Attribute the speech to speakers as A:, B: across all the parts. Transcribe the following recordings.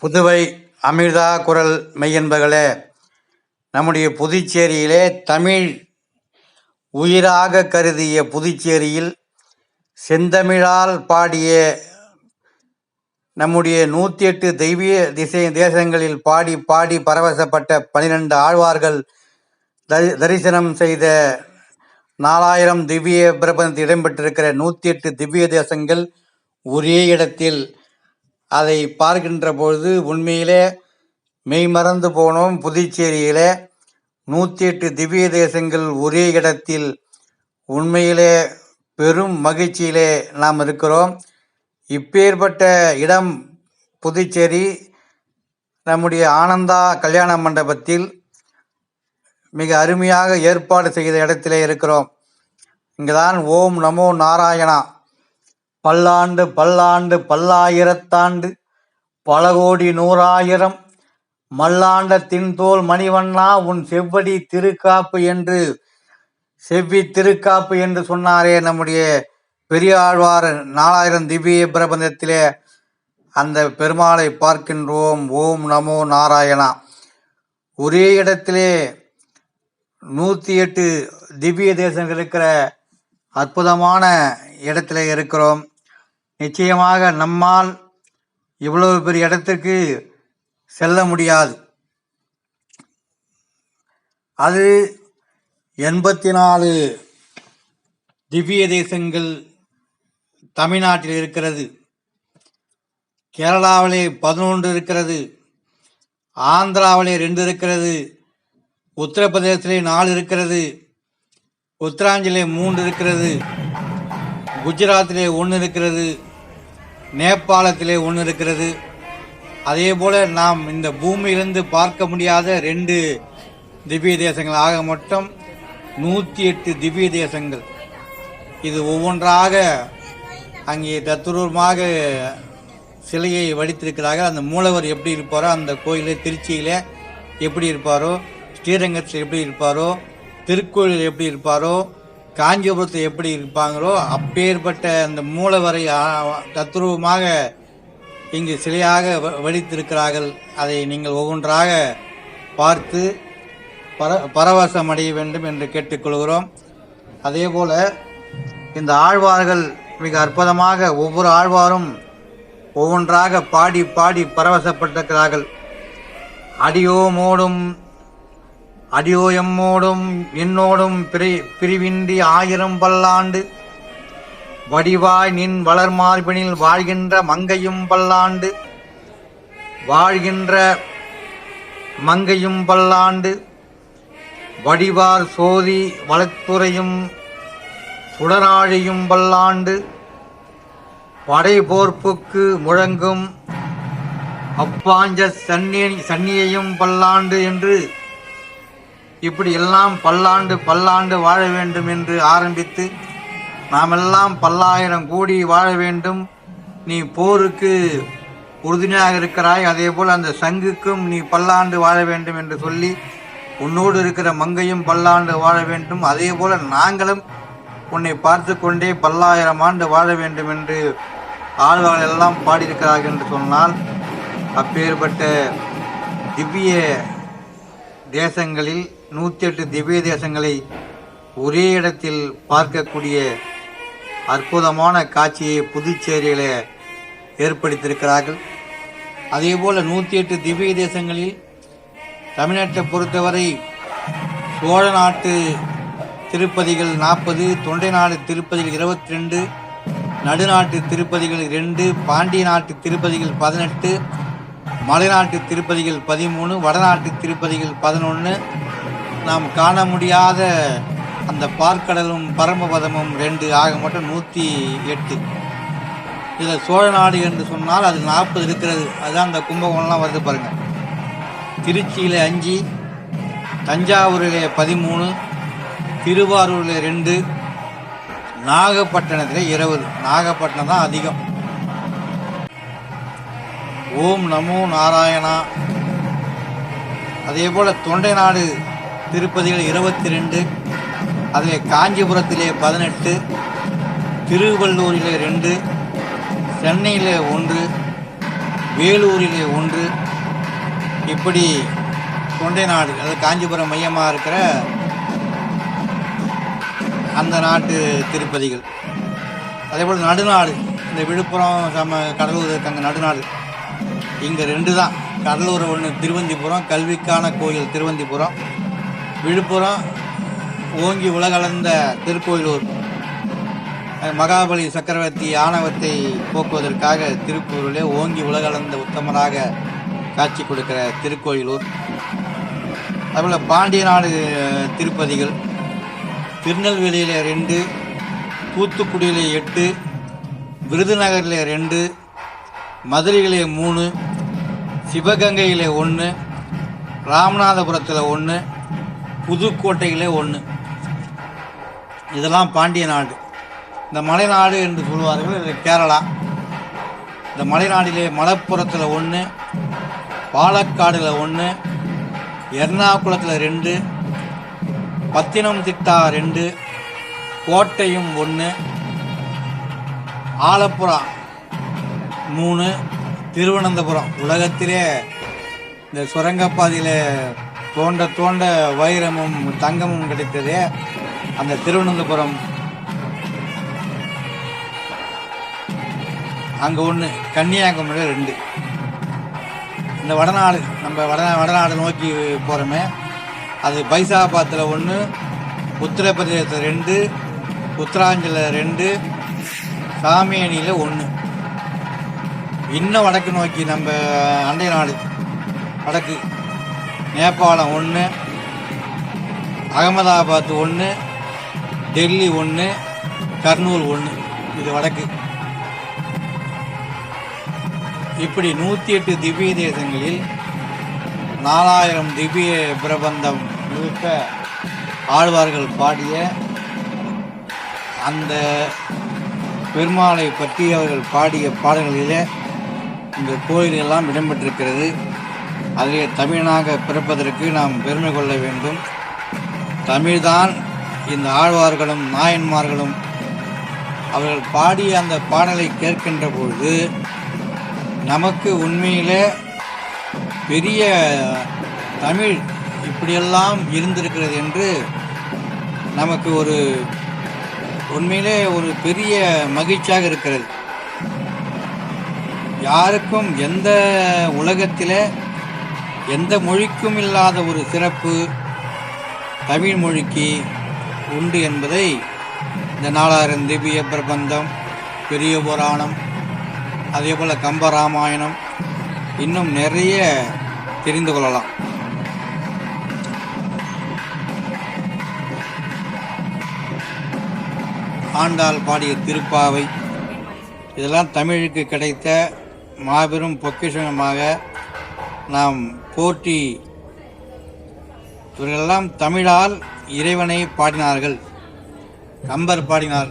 A: புதுவை அமிர்தா குரல் மெய்யன்பர்களே நம்முடைய புதுச்சேரியிலே தமிழ் உயிராக கருதிய புதுச்சேரியில் செந்தமிழால் பாடிய நம்முடைய நூற்றி எட்டு தெய்வீய திசை தேசங்களில் பாடி பாடி பரவசப்பட்ட பனிரெண்டு ஆழ்வார்கள் தரிசனம் செய்த நாலாயிரம் திவ்ய பிரபஞ்சத்தில் இடம்பெற்றிருக்கிற நூற்றி எட்டு திவ்ய தேசங்கள் ஒரே இடத்தில் அதை பார்க்கின்ற பொழுது உண்மையிலே மெய்மறந்து போனோம் புதுச்சேரியிலே நூற்றி எட்டு திவ்ய தேசங்கள் ஒரே இடத்தில் உண்மையிலே பெரும் மகிழ்ச்சியிலே நாம் இருக்கிறோம் இப்பேற்பட்ட இடம் புதுச்சேரி நம்முடைய ஆனந்தா கல்யாண மண்டபத்தில் மிக அருமையாக ஏற்பாடு செய்த இடத்திலே இருக்கிறோம் இங்கே தான் ஓம் நமோ நாராயணா பல்லாண்டு பல்லாண்டு பல்லாயிரத்தாண்டு பல கோடி நூறாயிரம் மல்லாண்ட தின்தோல் மணிவண்ணா உன் செவ்வடி திருக்காப்பு என்று செவ்வி திருக்காப்பு என்று சொன்னாரே நம்முடைய பெரியாழ்வார் நாலாயிரம் திவ்ய பிரபந்தத்திலே அந்த பெருமாளை பார்க்கின்றோம் ஓம் நமோ நாராயணா ஒரே இடத்திலே நூற்றி எட்டு திவ்ய தேசங்கள் இருக்கிற அற்புதமான இடத்துல இருக்கிறோம் நிச்சயமாக நம்மால் இவ்வளவு பெரிய இடத்திற்கு செல்ல முடியாது அது எண்பத்தி நாலு திவ்ய தேசங்கள் தமிழ்நாட்டில் இருக்கிறது கேரளாவிலே பதினொன்று இருக்கிறது ஆந்திராவிலே ரெண்டு இருக்கிறது உத்தரப்பிரதேசிலே நாலு இருக்கிறது உத்தராஞ்சலே மூன்று இருக்கிறது குஜராத்திலே ஒன்று இருக்கிறது நேபாளத்திலே ஒன்று இருக்கிறது அதே போல் நாம் இந்த பூமியிலிருந்து பார்க்க முடியாத ரெண்டு திவ்ய தேசங்கள் ஆக மொத்தம் நூற்றி எட்டு திவ்ய தேசங்கள் இது ஒவ்வொன்றாக அங்கே தத்துரூபமாக சிலையை வடித்திருக்கிறார்கள் அந்த மூலவர் எப்படி இருப்பாரோ அந்த கோயிலில் திருச்சியில் எப்படி இருப்பாரோ ஸ்ரீரங்கத்தில் எப்படி இருப்பாரோ திருக்கோயிலில் எப்படி இருப்பாரோ காஞ்சிபுரத்தை எப்படி இருப்பாங்களோ அப்பேற்பட்ட அந்த மூலவரை தத்ரூபமாக இங்கு சிலையாக வடித்திருக்கிறார்கள் அதை நீங்கள் ஒவ்வொன்றாக பார்த்து பர பரவசம் அடைய வேண்டும் என்று கேட்டுக்கொள்கிறோம் அதே போல் இந்த ஆழ்வார்கள் மிக அற்புதமாக ஒவ்வொரு ஆழ்வாரும் ஒவ்வொன்றாக பாடி பாடி பரவசப்பட்டிருக்கிறார்கள் அடியோமோடும் அடியோ எம்மோடும் என்னோடும் பிரி பிரிவின்றி ஆயிரம் பல்லாண்டு வடிவாய் நின் மார்பினில் வாழ்கின்ற மங்கையும் பல்லாண்டு வாழ்கின்ற மங்கையும் பல்லாண்டு வடிவார் சோதி வளத்துறையும் சுடராழியும் பல்லாண்டு படைபோர்ப்புக்கு முழங்கும் அப்பாஞ்ச சன்னியன் சன்னியையும் பல்லாண்டு என்று இப்படி எல்லாம் பல்லாண்டு பல்லாண்டு வாழ வேண்டும் என்று ஆரம்பித்து நாமெல்லாம் பல்லாயிரம் கோடி வாழ வேண்டும் நீ போருக்கு உறுதுணையாக இருக்கிறாய் அதே போல் அந்த சங்குக்கும் நீ பல்லாண்டு வாழ வேண்டும் என்று சொல்லி உன்னோடு இருக்கிற மங்கையும் பல்லாண்டு வாழ வேண்டும் அதே போல் நாங்களும் உன்னை பார்த்து கொண்டே பல்லாயிரம் ஆண்டு வாழ வேண்டும் என்று ஆழ்வார்கள் எல்லாம் பாடியிருக்கிறார்கள் என்று சொன்னால் அப்பேற்பட்ட திவ்ய தேசங்களில் நூற்றி எட்டு திவ்ய தேசங்களை ஒரே இடத்தில் பார்க்கக்கூடிய அற்புதமான காட்சியை புதுச்சேரியில் ஏற்படுத்தியிருக்கிறார்கள் அதேபோல் நூற்றி எட்டு திவ்ய தேசங்களில் தமிழ்நாட்டை பொறுத்தவரை சோழ நாட்டு திருப்பதிகள் நாற்பது தொண்டை நாடு திருப்பதிகள் இருபத்தி ரெண்டு நடுநாட்டு திருப்பதிகள் ரெண்டு பாண்டிய நாட்டு திருப்பதிகள் பதினெட்டு மலைநாட்டு திருப்பதிகள் பதிமூணு வடநாட்டு திருப்பதிகள் பதினொன்று நாம் காண முடியாத அந்த பார்க்கடலும் பரமபதமும் ரெண்டு ஆக மட்டும் நூற்றி எட்டு இதில் சோழ நாடு என்று சொன்னால் அது நாற்பது இருக்கிறது அதுதான் அந்த கும்பகோணம்லாம் வருது பாருங்கள் திருச்சியில் அஞ்சு தஞ்சாவூரில் பதிமூணு திருவாரூரில் ரெண்டு நாகப்பட்டினத்தில் இருபது நாகப்பட்டினம் தான் அதிகம் ஓம் நமோ நாராயணா அதே போல் தொண்டை நாடு திருப்பதிகள் இருபத்தி ரெண்டு அதில் காஞ்சிபுரத்திலே பதினெட்டு திருவள்ளூரிலே ரெண்டு சென்னையில் ஒன்று வேலூரிலே ஒன்று இப்படி தொண்டை நாடு அதாவது காஞ்சிபுரம் மையமாக இருக்கிற அந்த நாட்டு திருப்பதிகள் அதேபோல் நடுநாடு இந்த விழுப்புரம் சம கடலூர் இருக்காங்க நடுநாடு இங்கே ரெண்டு தான் கடலூர் ஒன்று திருவந்திபுரம் கல்விக்கான கோயில் திருவந்திபுரம் விழுப்புரம் ஓங்கி உலகளந்த திருக்கோயிலூர் மகாபலி சக்கரவர்த்தி ஆணவத்தை போக்குவதற்காக திருப்பூரிலே ஓங்கி உலகளந்த உத்தமராக காட்சி கொடுக்கிற திருக்கோயிலூர் அதுபோல் பாண்டிய நாடு திருப்பதிகள் திருநெல்வேலியில் ரெண்டு தூத்துக்குடியில் எட்டு விருதுநகரில் ரெண்டு மதுரையிலே மூணு சிவகங்கையில் ஒன்று ராமநாதபுரத்தில் ஒன்று புதுக்கோட்டையில் ஒன்று இதெல்லாம் பாண்டிய நாடு இந்த மலைநாடு என்று சொல்லுவார்கள் இது கேரளா இந்த மலைநாடிலே மலப்புறத்தில் ஒன்று பாலக்காடில் ஒன்று எர்ணாகுளத்தில் ரெண்டு பத்தினம்திட்டா ரெண்டு கோட்டையும் ஒன்று ஆலப்புறா மூணு திருவனந்தபுரம் உலகத்திலே இந்த சுரங்கப்பாதையில் தோண்ட தோண்ட வைரமும் தங்கமும் கிடைத்தது அந்த திருவனந்தபுரம் அங்கே ஒன்று கன்னியாகுமரியில் ரெண்டு இந்த வடநாடு நம்ம வட வடநாடு நோக்கி போகிறோமே அது பைசாபாத்தில் ஒன்று உத்தரப்பிரதேசத்தில் ரெண்டு உத்தராஞ்சல ரெண்டு சாமியணியில் ஒன்று இன்னும் வடக்கு நோக்கி நம்ம அண்டை நாடு வடக்கு நேபாளம் ஒன்று அகமதாபாத் ஒன்று டெல்லி ஒன்று கர்னூல் ஒன்று இது வடக்கு இப்படி நூற்றி எட்டு திவ்ய தேசங்களில் நாலாயிரம் திவ்ய பிரபந்தம் முழுக்க ஆழ்வார்கள் பாடிய அந்த பெருமாளை பற்றி அவர்கள் பாடிய பாடல்களிலே இந்த கோயிலெல்லாம் இடம்பெற்றிருக்கிறது அதிலே தமிழனாக பிறப்பதற்கு நாம் பெருமை கொள்ள வேண்டும் தமிழ்தான் இந்த ஆழ்வார்களும் நாயன்மார்களும் அவர்கள் பாடிய அந்த பாடலை கேட்கின்ற பொழுது நமக்கு உண்மையிலே பெரிய தமிழ் இப்படியெல்லாம் இருந்திருக்கிறது என்று நமக்கு ஒரு உண்மையிலே ஒரு பெரிய மகிழ்ச்சியாக இருக்கிறது யாருக்கும் எந்த உலகத்திலே எந்த மொழிக்கும் இல்லாத ஒரு சிறப்பு தமிழ் மொழிக்கு உண்டு என்பதை இந்த நாலாயிரம் திவ்ய பிரபந்தம் பெரிய புராணம் அதே போல் கம்பராமாயணம் இன்னும் நிறைய தெரிந்து கொள்ளலாம் ஆண்டாள் பாடிய திருப்பாவை இதெல்லாம் தமிழுக்கு கிடைத்த மாபெரும் பொக்கிஷமாக நாம் போற்றி இவர்களெல்லாம் தமிழால் இறைவனை பாடினார்கள் கம்பர் பாடினார்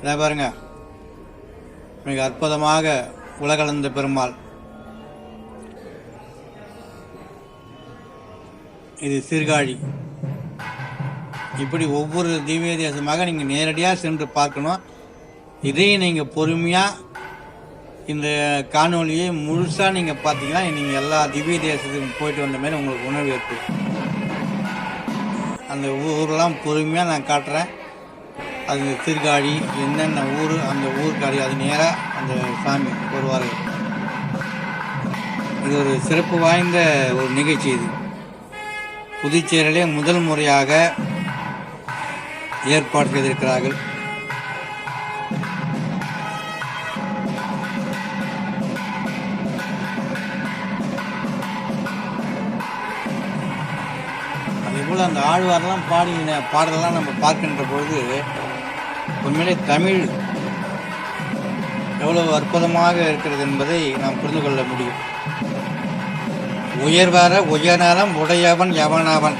A: இதை பாருங்க மிக அற்புதமாக உலகளந்த பெருமாள் இது சீர்காழி இப்படி ஒவ்வொரு திவ்ய தேசமாக நீங்கள் நேரடியாக சென்று பார்க்கணும் இதையும் நீங்கள் பொறுமையாக இந்த காணொலியை முழுசாக நீங்கள் பார்த்தீங்கன்னா நீங்கள் எல்லா திவ்ய தேசத்துக்கும் போயிட்டு வந்த மாதிரி உங்களுக்கு உணர்வு இருக்கு அந்த ஊரெலாம் பொறுமையாக நான் காட்டுறேன் அது திருக்காழி என்னென்ன ஊர் அந்த ஊர்காடி அது நேராக அந்த சாமி வருவார்கள் இது ஒரு சிறப்பு வாய்ந்த ஒரு நிகழ்ச்சி இது புதுச்சேரியிலே முதல் முறையாக ஏற்பாடு செய்திருக்கிறார்கள் ஆழ்வாரெல்லாம் பாடின பாடலாம் நம்ம பார்க்கின்ற பொழுது உண்மையிலே தமிழ் எவ்வளவு அற்புதமாக இருக்கிறது என்பதை நாம் புரிந்து கொள்ள முடியும் உயர்வார உயர்நலம் உடையவன் எவனவன்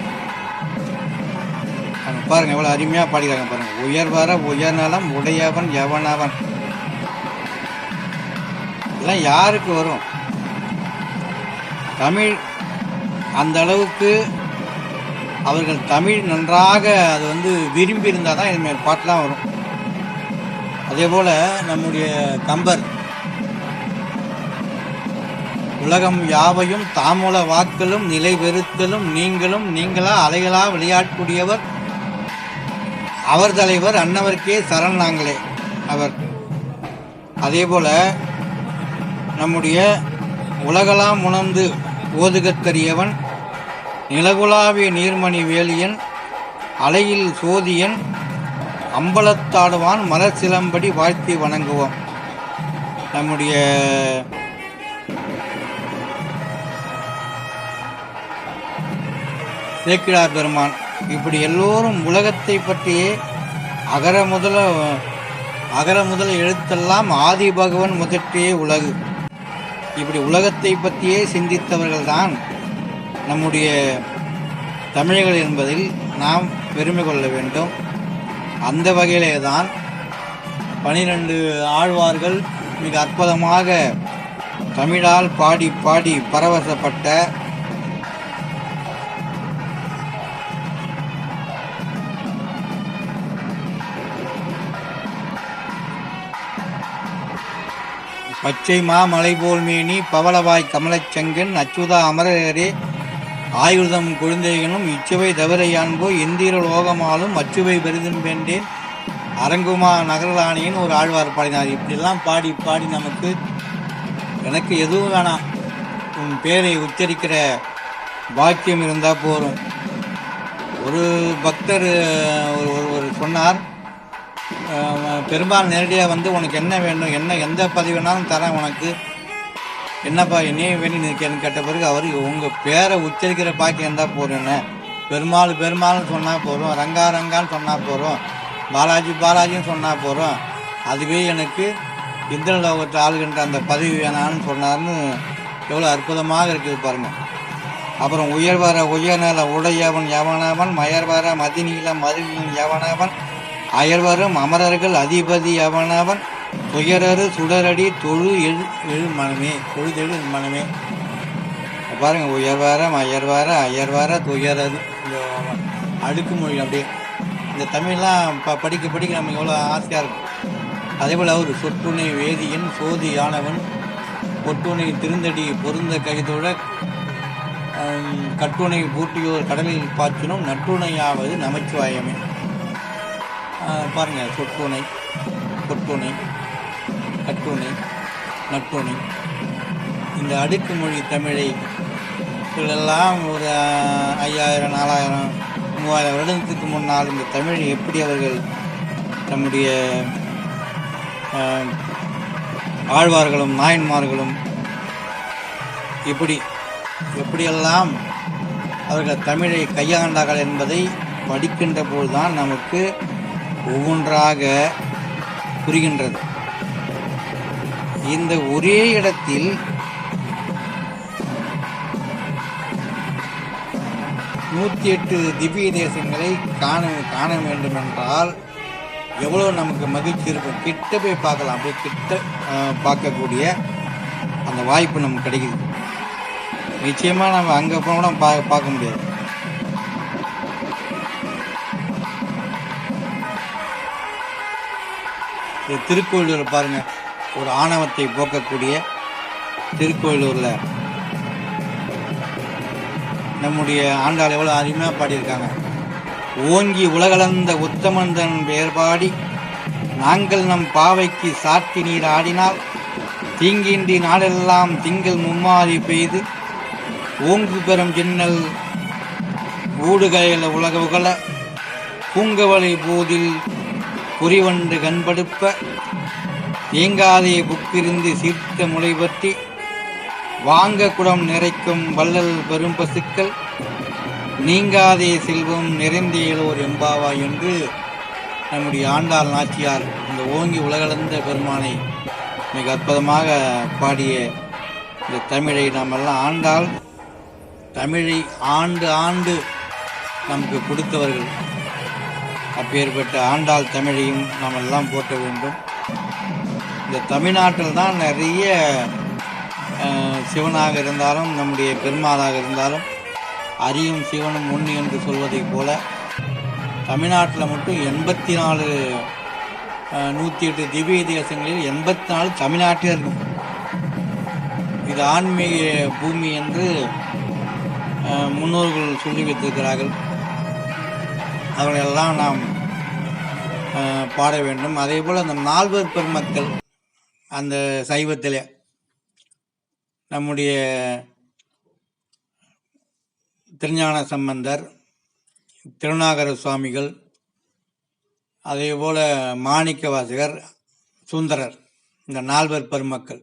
A: பாருங்க எவ்வளோ அருமையாக பாடிக்கிறாங்க பாருங்க உயர்வார உயர்நலம் உடையவன் எவனவன் இதெல்லாம் யாருக்கு வரும் தமிழ் அந்த அளவுக்கு அவர்கள் தமிழ் நன்றாக அது வந்து விரும்பி இருந்தால் தான் இதுமாரி பாட்டெலாம் வரும் அதே போல் நம்முடைய கம்பர் உலகம் யாவையும் தாமூல வாக்களும் நிலை பெருத்தலும் நீங்களும் நீங்களா அலைகளா விளையாடக்கூடியவர் அவர் தலைவர் அன்னவருக்கே சரண் நாங்களே அவர் அதே போல் நம்முடைய உலகெல்லாம் உணர்ந்து ஓதுகற்கரியவன் நிலகுலாவிய நீர்மணி வேலியன் அலையில் சோதியன் அம்பலத்தாடுவான் மலர் சிலம்படி வாழ்த்தி வணங்குவோம் நம்முடைய சேக்கிடார் பெருமான் இப்படி எல்லோரும் உலகத்தை பற்றியே அகர முதல அகர முதல் எழுத்தெல்லாம் ஆதி பகவன் முதற்றே உலகு இப்படி உலகத்தை பற்றியே சிந்தித்தவர்கள்தான் நம்முடைய தமிழர்கள் என்பதில் நாம் பெருமை கொள்ள வேண்டும் அந்த வகையிலே தான் பனிரெண்டு ஆழ்வார்கள் மிக அற்புதமாக தமிழால் பாடி பாடி பரவசப்பட்ட பச்சை மா போல் மேனி பவளவாய் கமலச்சங்கன் அச்சுதா அமரரே ஆயுதம் குழந்தைகளும் இச்சுவை தவிர அன்போ எந்திர லோகமாலும் அச்சுவை பெரிதும் வேண்டேன் அரங்குமா நகரலாணியின் ஒரு ஆழ்வார் பாடினார் இப்படிலாம் பாடி பாடி நமக்கு எனக்கு எதுவும் வேணாம் உன் பேரை உச்சரிக்கிற பாக்கியம் இருந்தால் போகும் ஒரு பக்தர் ஒரு ஒரு சொன்னார் பெரும்பாலும் நேரடியாக வந்து உனக்கு என்ன வேண்டும் என்ன எந்த பதவி வேணாலும் தரேன் உனக்கு என்னப்பா என்னையும் வேணும் நிற்கிறேன்னு கேட்ட பிறகு அவர் உங்கள் பேரை உச்சரிக்கிற பாக்கி இருந்தால் போறேன்னு பெருமாள் பெருமாள்னு சொன்னால் போகிறோம் ரங்கா ரங்கான்னு சொன்னால் போகிறோம் பாலாஜி பாலாஜின்னு சொன்னால் போகிறோம் அதுவே எனக்கு லோகத்தை ஆளுகின்ற அந்த பதவி வேணான்னு சொன்னார்னு எவ்வளோ அற்புதமாக இருக்குது பாருங்கள் அப்புறம் உயர்வர உயர்நல உடையவன் எவனவன் வர மதிநீளம் மதுநீளம் எவனவன் அயர்வரும் அமரர்கள் அதிபதி எவனவன் துயரறு சுடரடி தொழு எழு எழு மனமே தொழுதெழு மனமே பாருங்கள் உயர்வார அயர்வார அயர்வார துயரது இந்த அழுக்குமொழி மொழி அப்படியே இந்த தமிழ்லாம் ப படிக்க படிக்க நம்ம எவ்வளோ ஆசையாக இருக்கும் அதே போல் அவர் சொற்றுணை வேதியின் சோதி ஆனவன் பொட்டுணை திருந்தடி பொருந்த கைதோட கட்டுணை பூட்டியோர் கடலில் பாய்ச்சினும் நட்டுணையாவது நமச்சிவாயமே பாருங்கள் சொட்டுணை பொட்டுணை கட்டுணை நட்டுணி இந்த அடுக்கு மொழி தமிழை இதெல்லாம் ஒரு ஐயாயிரம் நாலாயிரம் மூவாயிரம் வருடத்துக்கு முன்னால் இந்த தமிழ் எப்படி அவர்கள் தம்முடைய ஆழ்வார்களும் நாயன்மார்களும் எப்படி எப்படியெல்லாம் அவர்கள் தமிழை கையாண்டார்கள் என்பதை படிக்கின்ற போதுதான் நமக்கு ஒவ்வொன்றாக புரிகின்றது இந்த ஒரே இடத்தில் நூற்றி எட்டு திவ்ய தேசங்களை காண காண வேண்டும் என்றால் எவ்வளோ நமக்கு மகிழ்ச்சி இருக்கும் கிட்ட போய் பார்க்கலாம் அப்படியே கிட்ட பார்க்கக்கூடிய அந்த வாய்ப்பு நமக்கு கிடைக்குது நிச்சயமாக நம்ம அங்கே போனால் பா பார்க்க முடியாது திருக்கோயிலூர் பாருங்கள் ஒரு ஆணவத்தை போக்கக்கூடிய திருக்கோயிலூரில் நம்முடைய ஆண்டாள் எவ்வளோ அருமையாக பாடியிருக்காங்க ஓங்கி உலகளந்த உத்தமந்தன் வேறுபாடி நாங்கள் நம் பாவைக்கு சாத்தி நீர் ஆடினால் தீங்கின்றி நாடெல்லாம் திங்கள் மும்மாறி பெய்து ஓங்கு பெறும் ஜின்னல் ஊடுகையில் உலக உகல பூங்கவலை போதில் குறிவண்டு கண்படுப்ப நீங்காதே புக்கிருந்து சீர்த்த முளை பற்றி வாங்க குடம் நிறைக்கும் வள்ளல் பெரும் பசுக்கள் நீங்காதே செல்வம் நிறைந்த எம்பாவா என்று நம்முடைய ஆண்டாள் நாச்சியார் இந்த ஓங்கி உலகளந்த பெருமானை மிக அற்புதமாக பாடிய இந்த தமிழை நாம் எல்லாம் ஆண்டால் தமிழை ஆண்டு ஆண்டு நமக்கு கொடுத்தவர்கள் அப்பேற்பட்ட ஆண்டாள் தமிழையும் நாம் எல்லாம் போட்ட வேண்டும் இந்த தமிழ்நாட்டில் தான் நிறைய சிவனாக இருந்தாலும் நம்முடைய பெருமாளாக இருந்தாலும் அரியும் சிவனும் முன் என்று சொல்வதை போல தமிழ்நாட்டில் மட்டும் எண்பத்தி நாலு நூற்றி எட்டு திவ்ய தேசங்களில் எண்பத்தி நாலு தமிழ்நாட்டில் இருக்கும் இது ஆன்மீக பூமி என்று முன்னோர்கள் சொல்லி வைத்திருக்கிறார்கள் அவர்களெல்லாம் நாம் பாட வேண்டும் அதே போல் அந்த நால்வர் பெருமக்கள் அந்த சைவத்தில் நம்முடைய திருஞான சம்பந்தர் திருநாகர சுவாமிகள் அதே போல் மாணிக்க வாசகர் சுந்தரர் இந்த நால்வர் பெருமக்கள்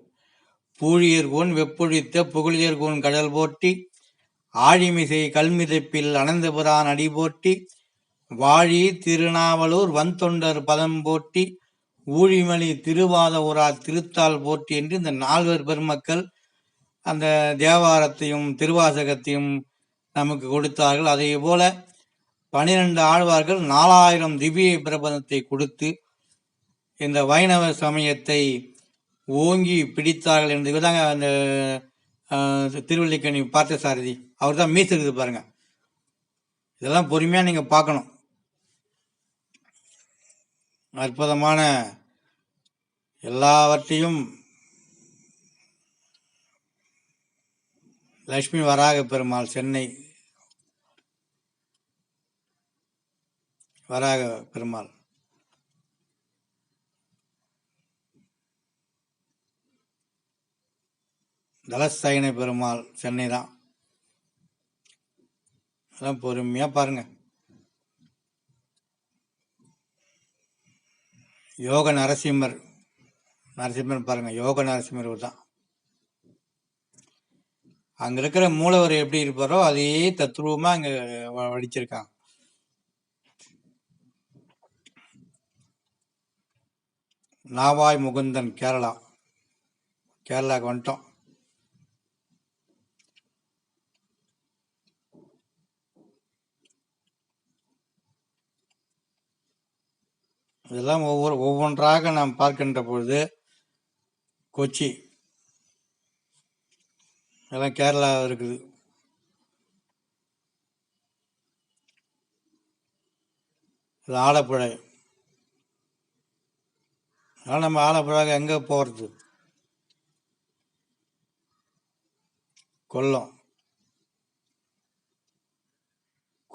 A: பூழியர்கோன் வெப்பொழித்த புகழியர்கோன் கடல் போட்டி ஆழிமிசை கல்மிதப்பில் அனந்தபுரான் அடி போட்டி வாழி திருநாவலூர் வந்தொண்டர் பதம் போட்டி ஊழிமலி திருவாதவூரா திருத்தால் போற்றி என்று இந்த நால்வர் பெருமக்கள் அந்த தேவாரத்தையும் திருவாசகத்தையும் நமக்கு கொடுத்தார்கள் அதே போல பனிரெண்டு ஆழ்வார்கள் நாலாயிரம் திவ்ய பிரபந்தத்தை கொடுத்து இந்த வைணவ சமயத்தை ஓங்கி பிடித்தார்கள் என்று விதாங்க அந்த திருவள்ளிக்கணி சாரதி அவர் தான் மீசிருக்குது பாருங்க இதெல்லாம் பொறுமையாக நீங்கள் பார்க்கணும் அற்புதமான எல்லாவற்றையும் லக்ஷ்மி வராக பெருமாள் சென்னை வராக பெருமாள் தலஸ்தாயினை பெருமாள் சென்னை தான் அதெல்லாம் பொறுமையாக பாருங்கள் யோக நரசிம்மர் நரசிம்மர் பாருங்கள் யோக நரசிம்மர் தான் அங்கே இருக்கிற மூலவர் எப்படி இருப்பாரோ அதே தத்ரூபமாக அங்கே வடிச்சிருக்காங்க நாவாய் முகுந்தன் கேரளா கேரளாவுக்கு வந்துட்டோம் இதெல்லாம் ஒவ்வொரு ஒவ்வொன்றாக நாம் பார்க்கின்ற பொழுது கொச்சி இதெல்லாம் கேரளா இருக்குது இது ஆலப்புழை அதனால் நம்ம ஆலப்புழாக எங்கே போகிறது கொல்லம்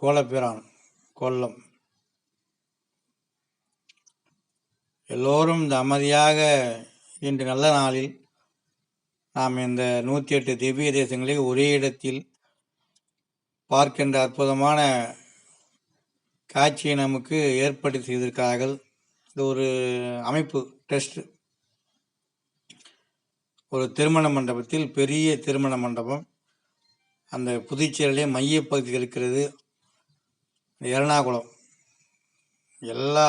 A: கோலப்பிரான் கொல்லம் எல்லோரும் இந்த அமைதியாக இன்று நல்ல நாளில் நாம் இந்த நூற்றி எட்டு திவ்ய தேசங்களை ஒரே இடத்தில் பார்க்கின்ற அற்புதமான காட்சியை நமக்கு ஏற்படுத்தியதற்காக செய்திருக்கிறார்கள் இது ஒரு அமைப்பு டெஸ்ட் ஒரு திருமண மண்டபத்தில் பெரிய திருமண மண்டபம் அந்த புதுச்சேரியிலே மையப்பகுதியில் இருக்கிறது எர்ணாகுளம் எல்லா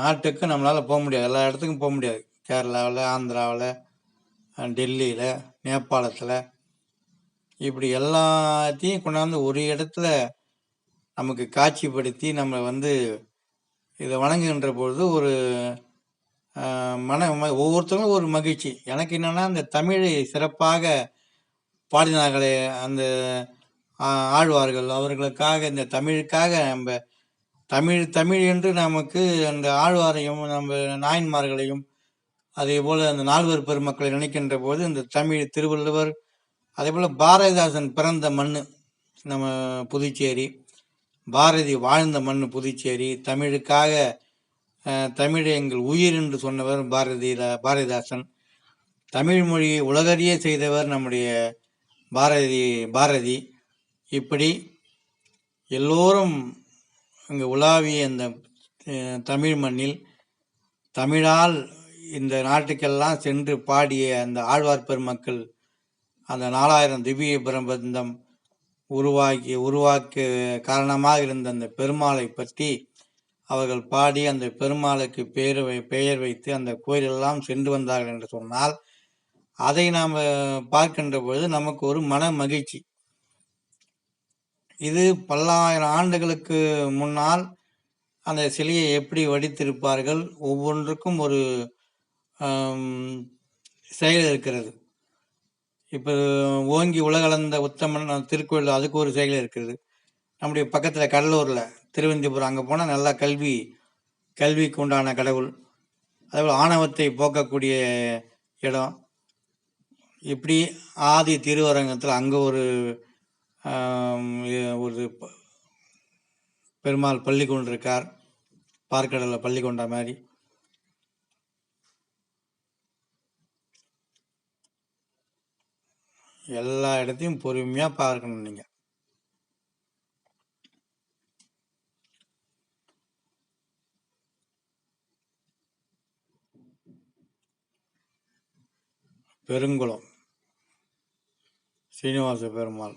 A: நாட்டுக்கு நம்மளால் போக முடியாது எல்லா இடத்துக்கும் போக முடியாது கேரளாவில் ஆந்திராவில் டெல்லியில் நேபாளத்தில் இப்படி எல்லாத்தையும் கொண்டாந்து ஒரு இடத்துல நமக்கு காட்சிப்படுத்தி நம்ம வந்து இதை வணங்குகின்ற பொழுது ஒரு மன ஒவ்வொருத்தரும் ஒரு மகிழ்ச்சி எனக்கு என்னென்னா அந்த தமிழை சிறப்பாக பாடினார்களே அந்த ஆழ்வார்கள் அவர்களுக்காக இந்த தமிழுக்காக நம்ம தமிழ் தமிழ் என்று நமக்கு அந்த ஆழ்வாரையும் நம்ம நாயன்மார்களையும் அதே போல் அந்த நால்வர் பெருமக்களை நினைக்கின்ற போது இந்த தமிழ் திருவள்ளுவர் அதே போல் பாரதிதாசன் பிறந்த மண் நம்ம புதுச்சேரி பாரதி வாழ்ந்த மண் புதுச்சேரி தமிழுக்காக தமிழை எங்கள் உயிர் என்று சொன்னவர் பாரதி பாரதிதாசன் தமிழ் மொழியை உலகறிய செய்தவர் நம்முடைய பாரதி பாரதி இப்படி எல்லோரும் அங்கே உலாவிய அந்த தமிழ் மண்ணில் தமிழால் இந்த நாட்டுக்கெல்லாம் சென்று பாடிய அந்த ஆழ்வார் பெருமக்கள் அந்த நாலாயிரம் திவ்ய பிரபந்தம் உருவாக்கி உருவாக்க காரணமாக இருந்த அந்த பெருமாளை பற்றி அவர்கள் பாடி அந்த பெருமாளுக்கு பெயர் பெயர் வைத்து அந்த கோயிலெல்லாம் சென்று வந்தார்கள் என்று சொன்னால் அதை நாம் பார்க்கின்ற பொழுது நமக்கு ஒரு மன மகிழ்ச்சி இது பல்லாயிரம் ஆண்டுகளுக்கு முன்னால் அந்த சிலையை எப்படி வடித்திருப்பார்கள் ஒவ்வொன்றுக்கும் ஒரு செயல் இருக்கிறது இப்போ ஓங்கி உலகளந்த உத்தமன் திருக்கோயில் அதுக்கு ஒரு செயல் இருக்கிறது நம்முடைய பக்கத்தில் கடலூரில் திருவந்திபுரம் அங்கே போனால் நல்லா கல்வி கல்விக்கு உண்டான கடவுள் அதேபோல் ஆணவத்தை போக்கக்கூடிய இடம் இப்படி ஆதி திருவரங்கத்தில் அங்கே ஒரு ஒரு பெருமாள் பள்ளி இருக்கார் பார்க்கடலை பள்ளி கொண்ட மாதிரி எல்லா இடத்தையும் பொறுமையாக பார்க்கணும் நீங்கள் பெருங்குளம் சீனிவாச பெருமாள்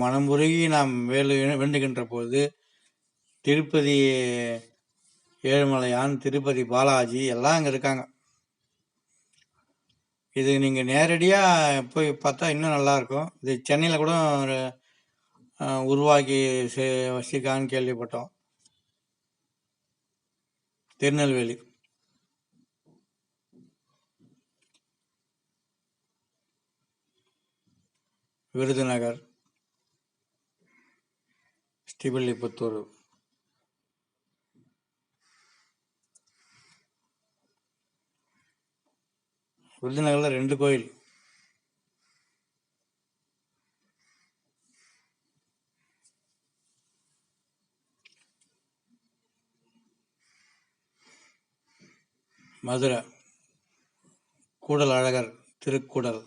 A: மனமுருகி நாம் வேலை வேண்டுகின்ற போது திருப்பதி ஏழுமலையான் திருப்பதி பாலாஜி எல்லாம் அங்கே இருக்காங்க இது நீங்கள் நேரடியாக போய் பார்த்தா இன்னும் நல்லாயிருக்கும் இது சென்னையில் கூட ஒரு உருவாக்கி வசிக்கான்னு கேள்விப்பட்டோம் திருநெல்வேலி விருதுநகர் ஸ்ரீவில்லிபுத்தூர் விருதுநகரில் ரெண்டு கோயில் மதுரை கூடல் அழகர் திருக்கூடல்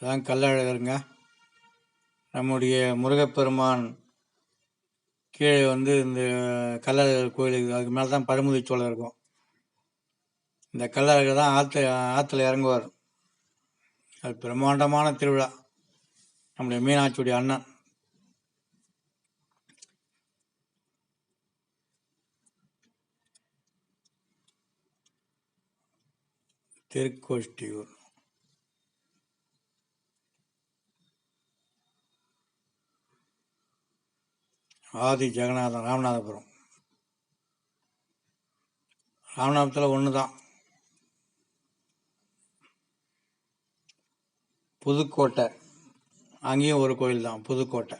A: அதான் கல்லழகருங்க நம்முடைய முருகப்பெருமான் கீழே வந்து இந்த கல்லழகர் கோயிலுக்கு அதுக்கு மேலே தான் பழமுதி சோழர் இருக்கும் இந்த கல்லழகர் தான் ஆற்று ஆற்றுல இறங்குவார் அது பிரம்மாண்டமான திருவிழா நம்முடைய மீனாட்சியுடைய அண்ணன் திருக்கோஷ்டியூர் ஆதி ஜெகநாதன் ராமநாதபுரம் ராமநாதபுரத்தில் ஒன்று தான் புதுக்கோட்டை அங்கேயும் ஒரு கோயில் தான் புதுக்கோட்டை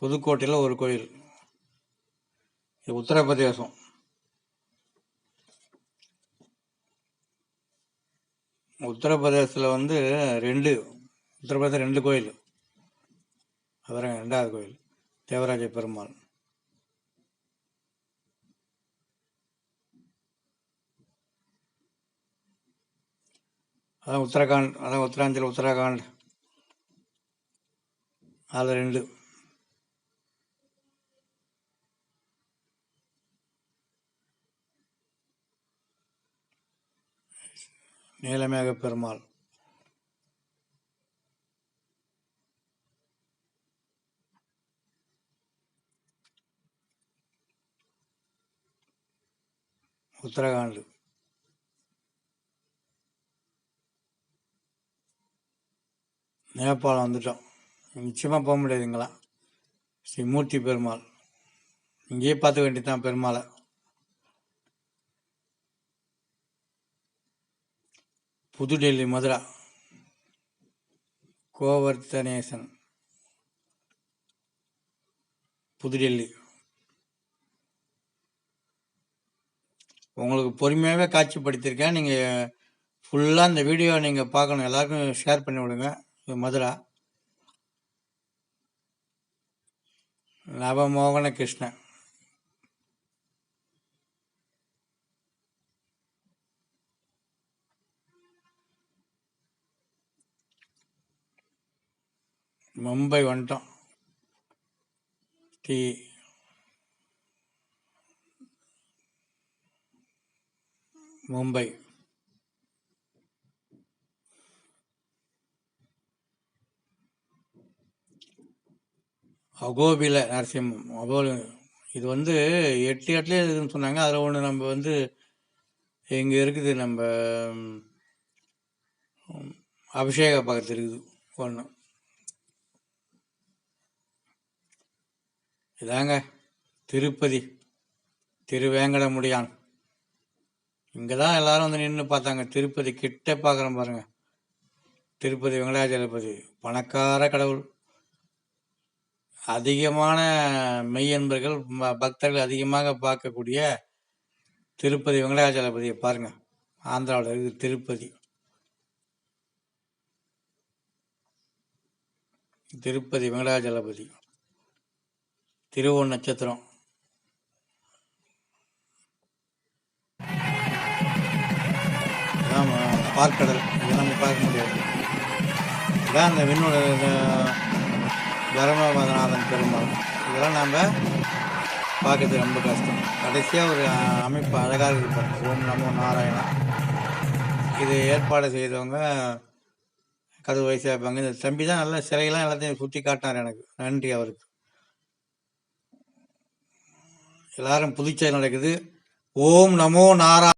A: புதுக்கோட்டையில் ஒரு கோயில் இது உத்தரப்பிரதேசம் உத்தரப்பிரதேசத்தில் வந்து ரெண்டு உத்தரப்பிரதேசம் ரெண்டு கோயில் அப்புறம் ரெண்டாவது கோயில் தேவராஜ பெருமாள் அதான் உத்தரகாண்ட் அதான் உத்தராஞ்சல் உத்தரகாண்ட் அதில் ரெண்டு நீலமேக பெருமாள் உத்தரகாண்டு நேபாளம் வந்துட்டோம் நிச்சயமாக போக முடியாதுங்களா ஸ்ரீ மூர்த்தி பெருமாள் இங்கேயே பார்த்து வேண்டியதான் பெருமாளை புதுடெல்லி மதுரா கோவர்த்தனேசன் புதுடெல்லி உங்களுக்கு பொறுமையாகவே காட்சிப்படுத்தியிருக்கேன் நீங்கள் ஃபுல்லாக இந்த வீடியோ நீங்கள் பார்க்கணும் எல்லாருக்கும் ஷேர் பண்ணி விடுங்க இது மதுரா நவமோகன கிருஷ்ணன் மும்பை வந்துட்டோம் டி மும்பை அகோபில நரசிம்மம் அகோல இது வந்து எட்டு இடத்துல இருக்குதுன்னு சொன்னாங்க அதில் ஒன்று நம்ம வந்து இங்கே இருக்குது நம்ம அபிஷேக பக்கத்து இருக்குது ஒன்று இதாங்க திருப்பதி திருவேங்கடமுடியான் இங்கே தான் எல்லாரும் வந்து நின்று பார்த்தாங்க திருப்பதி கிட்ட பார்க்குறோம் பாருங்கள் திருப்பதி வெங்கடாஜலபதி பணக்கார கடவுள் அதிகமான மெய்யன்பர்கள் பக்தர்கள் அதிகமாக பார்க்கக்கூடிய திருப்பதி வெங்கடாஜலபதியை பாருங்கள் ஆந்திராவில் இருக்கு திருப்பதி திருப்பதி வெங்கடாஜலபதி திருவோண நட்சத்திரம் பார்க்கடல் இங்கே நம்ம பார்க்க முடியாது இதான் அந்த விண்ணோட தர்மபாதநாதன் பெருமாள் இதெல்லாம் நாம் பார்க்கறது ரொம்ப கஷ்டம் கடைசியாக ஒரு அமைப்பு அழகாக இருப்பாங்க ஓம் நமோ நாராயணா இது ஏற்பாடு செய்தவங்க கதவு வயசாக இருப்பாங்க இந்த தம்பி தான் நல்ல சிலையெல்லாம் எல்லாத்தையும் சுற்றி காட்டினார் எனக்கு நன்றி அவருக்கு எல்லாரும் புதுச்சேரி நடக்குது ஓம் நமோ நாராயண